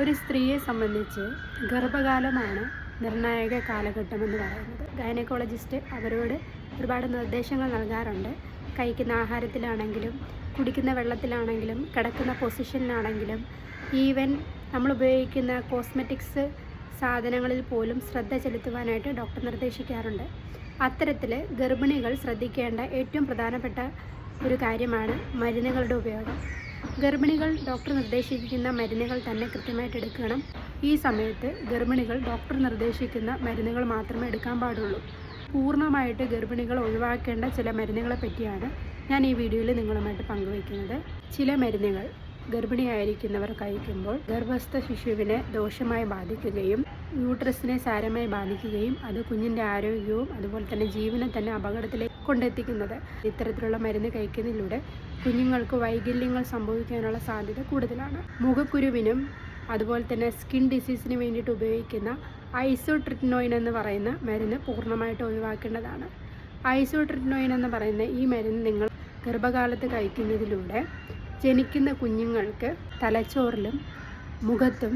ഒരു സ്ത്രീയെ സംബന്ധിച്ച് ഗർഭകാലമാണ് നിർണായക കാലഘട്ടമെന്ന് പറയുന്നത്. ഗൈനക്കോളജിസ്റ്റ് അവരോട് ഒരുപാട് നിർദ്ദേശങ്ങൾ നൽകാറുണ്ട്. കഴിക്കുന്ന ആഹാരത്തിലാണെങ്കിലും കുടിക്കുന്ന വെള്ളത്തിലാണെങ്കിലും കിടക്കുന്ന പൊസിഷനിലാണെങ്കിലും ഈവൻ നമ്മൾ ഉപയോഗിക്കുന്ന കോസ്മെറ്റിക്സ് സാധനങ്ങളിൽ പോലും ശ്രദ്ധ ചെലുത്തുവാനായിട്ട് ഡോക്ടർ നിർദ്ദേശിക്കാറുണ്ട്. അത്തരത്തിൽ ഗർഭിണികൾ ശ്രദ്ധിക്കേണ്ട ഏറ്റവും പ്രധാനപ്പെട്ട ഒരു കാര്യമാണ് മരുന്നുകളുടെ ഉപയോഗം. ഗർഭിണികൾ ഡോക്ടർ നിർദ്ദേശിക്കുന്ന മരുന്നുകൾ തന്നെ കൃത്യമായിട്ട് എടുക്കണം. ഈ സമയത്ത് ഗർഭിണികൾ ഡോക്ടർ നിർദ്ദേശിക്കുന്ന മരുന്നുകൾ മാത്രമേ എടുക്കാൻ പാടുള്ളൂ. പൂർണമായിട്ട് ഗർഭിണികൾ ഒഴിവാക്കേണ്ട ചില മരുന്നുകളെ പറ്റിയാണ് ഞാൻ ഈ വീഡിയോയിൽ നിങ്ങളുമായിട്ട് പങ്കുവയ്ക്കുന്നത്. ചില മരുന്നുകൾ ഗർഭിണിയായിരിക്കുന്നവർ കഴിക്കുമ്പോൾ ഗർഭസ്ഥ ശിശുവിനെ ദോഷമായി ബാധിക്കുകയും യൂട്രസിനെ സാരമായി ബാധിക്കുകയും അത് കുഞ്ഞിന്റെ ആരോഗ്യവും അതുപോലെ തന്നെ ജീവനെ തന്നെ അപകടത്തിലേക്ക് കൊണ്ടെത്തിക്കുന്നത്. ഇത്തരത്തിലുള്ള മരുന്ന് കഴിക്കുന്നതിലൂടെ കുഞ്ഞുങ്ങൾക്ക് വൈകല്യങ്ങൾ സംഭവിക്കാനുള്ള സാധ്യത കൂടുതലാണ്. മുഖക്കുരുവിനും അതുപോലെ തന്നെ സ്കിൻ ഡിസീസിന് വേണ്ടിയിട്ട് ഉപയോഗിക്കുന്ന ഐസോട്രിറ്റ്നോയിൻ എന്ന് പറയുന്ന മരുന്ന് പൂർണമായിട്ട് ഒഴിവാക്കേണ്ടതാണ്. ഐസോട്രിറ്റ്നോയിൻ എന്ന് പറയുന്ന ഈ മരുന്ന് നിങ്ങൾ ഗർഭകാലത്ത് കഴിക്കുന്നതിലൂടെ ജനിക്കുന്ന കുഞ്ഞുങ്ങൾക്ക് തലച്ചോറിലും മുഖത്തും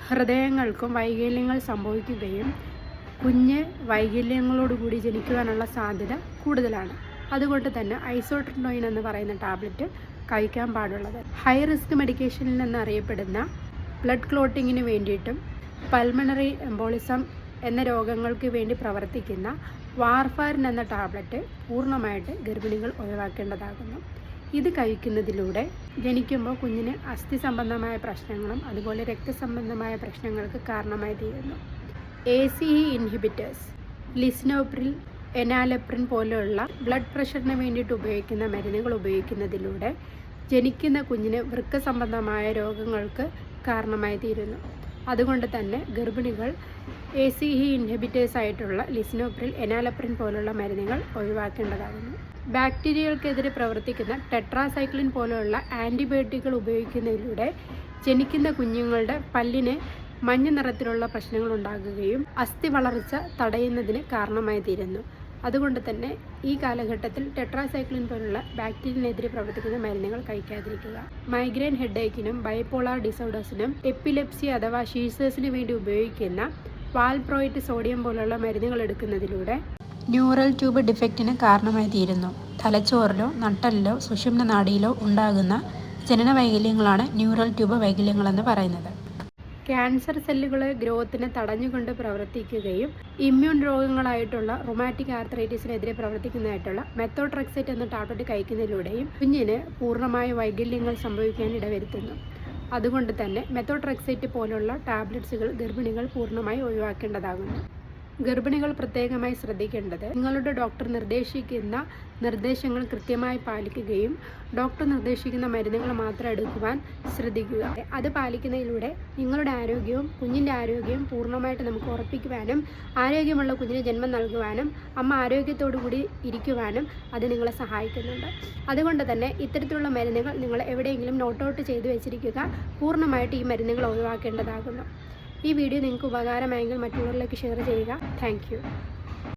ഹൃദയങ്ങൾക്കും വൈകല്യങ്ങൾ സംഭവിക്കുകയും കുഞ്ഞ് വൈകല്യങ്ങളോടുകൂടി ജനിക്കുവാനുള്ള സാധ്യത കൂടുതലാണ്. അതുകൊണ്ട് തന്നെ ഐസോട്രിനോയിൻ എന്ന് പറയുന്ന ടാബ്ലറ്റ് കഴിക്കാൻ പാടുള്ളത്. ഹൈ റിസ്ക് മെഡിക്കേഷനിൽ എന്നറിയപ്പെടുന്ന ബ്ലഡ് ക്ലോട്ടിങ്ങിന് വേണ്ടിയിട്ടും പൾമണറി എംബോളിസം എന്ന രോഗങ്ങൾക്ക് വേണ്ടി പ്രവർത്തിക്കുന്ന വാർഫാരിൻ എന്ന ടാബ്ലറ്റ് പൂർണമായിട്ട് ഗർഭിണികൾ ഒഴിവാക്കേണ്ടതാകുന്നു. ഇത് കഴിക്കുന്നതിലൂടെ ജനിക്കുമ്പോൾ കുഞ്ഞിന് അസ്ഥി സംബന്ധമായ പ്രശ്നങ്ങളും അതുപോലെ രക്തസംബന്ധമായ പ്രശ്നങ്ങൾക്ക് കാരണമായി തീരുന്നു. A C E inhibitors lisinopril enalapril പോലെയുള്ള ബ്ലഡ് പ്രഷറിന് വേണ്ടിയിട്ട് ഉപയോഗിക്കുന്ന മരുന്നുകൾ ഉപയോഗിക്കുന്നതിലൂടെ ജനിക്കുന്ന കുഞ്ഞിന് വൃക്ക സംബന്ധമായ രോഗങ്ങൾക്ക് കാരണമായി തീരുന്നു. അതുകൊണ്ട് തന്നെ ഗർഭിണികൾ എ സി ഹി ഇൻഹിബിറ്റേഴ്സ് ആയിട്ടുള്ള ലിസിനോപ്രിൽ എനാലപ്രിൻ പോലുള്ള മരുന്നുകൾ ഒഴിവാക്കേണ്ടതാകുന്നു. ബാക്ടീരിയകൾക്കെതിരെ പ്രവർത്തിക്കുന്ന ടെട്രാസൈക്ലിൻ പോലെയുള്ള ആന്റിബയോട്ടിക്കുകൾ ഉപയോഗിക്കുന്നതിലൂടെ ജനിക്കുന്ന കുഞ്ഞുങ്ങളുടെ പല്ലിന് മഞ്ഞ നിറത്തിലുള്ള പ്രശ്നങ്ങൾ ഉണ്ടാകുകയും അസ്ഥി വളർച്ച തടയുന്നതിന് കാരണമായി തീരുന്നു. അതുകൊണ്ട് തന്നെ ഈ കാലഘട്ടത്തിൽ ടെട്രാസൈക്ലിൻ പോലുള്ള ബാക്ടീരിയനെതിരെ പ്രവർത്തിക്കുന്ന മരുന്നുകൾ കഴിക്കാതിരിക്കുക. മൈഗ്രെയിൻ ഹെഡേക്കിനും ബൈപോളാർ ഡിസോർഡേഴ്സിനും എപ്പിലെപ്സി അഥവാ ഷീസേഴ്സിന് വേണ്ടി ഉപയോഗിക്കുന്ന വാൽപ്രോയിറ്റ് സോഡിയം പോലുള്ള മരുന്നുകൾ എടുക്കുന്നതിലൂടെ ന്യൂറൽ ട്യൂബ് ഡിഫക്റ്റിന് കാരണമായി തീരുന്നു. തലച്ചോറിലോ നട്ടലിലോ സുഷുമ്ന നാടിയിലോ ഉണ്ടാകുന്ന ജനന വൈകല്യങ്ങളാണ് ന്യൂറൽ ട്യൂബ് വൈകല്യങ്ങളെന്ന് പറയുന്നത്. ക്യാൻസർ സെല്ലുകളെ ഗ്രോത്തിനെ തടഞ്ഞുകൊണ്ട് പ്രവർത്തിക്കുകയും ഇമ്മ്യൂൺ രോഗങ്ങളായിട്ടുള്ള റൊമാറ്റിക് ആർത്രൈറ്റിസിനെതിരെ പ്രവർത്തിക്കുന്നതായിട്ടുള്ള മെത്തോട്രക്സൈറ്റ് എന്ന ടാബ്ലറ്റ് കഴിക്കുന്നതിലൂടെയും കുഞ്ഞിന് പൂർണമായ വൈകല്യങ്ങൾ സംഭവിക്കാൻ ഇടവരുത്തുന്നു. അതുകൊണ്ട് തന്നെ മെത്തോട്രെക്സൈറ്റ് പോലുള്ള ടാബ്ലറ്റ്സുകൾ ഗർഭിണികൾ പൂർണമായി ഒഴിവാക്കേണ്ടതാകുന്നു. ഗർഭിണികൾ പ്രത്യേകമായി ശ്രദ്ധിക്കേണ്ടത് നിങ്ങളുടെ ഡോക്ടർ നിർദ്ദേശിക്കുന്ന നിർദ്ദേശങ്ങൾ കൃത്യമായി പാലിക്കുകയും ഡോക്ടർ നിർദ്ദേശിക്കുന്ന മരുന്നുകൾ മാത്രം എടുക്കുവാൻ ശ്രദ്ധിക്കുക. അത് പാലിക്കുന്നതിലൂടെ നിങ്ങളുടെ ആരോഗ്യവും കുഞ്ഞിന്റെ ആരോഗ്യവും പൂർണമായിട്ട് നമുക്ക് ഉറപ്പിക്കുവാനും ആരോഗ്യമുള്ള കുഞ്ഞിന് ജന്മം നൽകുവാനും അമ്മ ആരോഗ്യത്തോടു കൂടി ഇരിക്കുവാനും അത് നിങ്ങളെ സഹായിക്കുന്നുണ്ട്. അതുകൊണ്ട് തന്നെ ഇത്തരത്തിലുള്ള മരുന്നുകൾ നിങ്ങൾ എവിടെയെങ്കിലും നോട്ട് ഔട്ട് ചെയ്തു വെച്ചിരിക്കുക. പൂർണമായിട്ട് ഈ മരുന്നുകൾ ഒഴിവാക്കേണ്ടതാകുന്നു. ഈ വീഡിയോ നിങ്ങൾക്ക് ഉപകാരമായെങ്കിൽ മറ്റുള്ളവരിലേക്ക് ഷെയർ ചെയ്യുക. താങ്ക്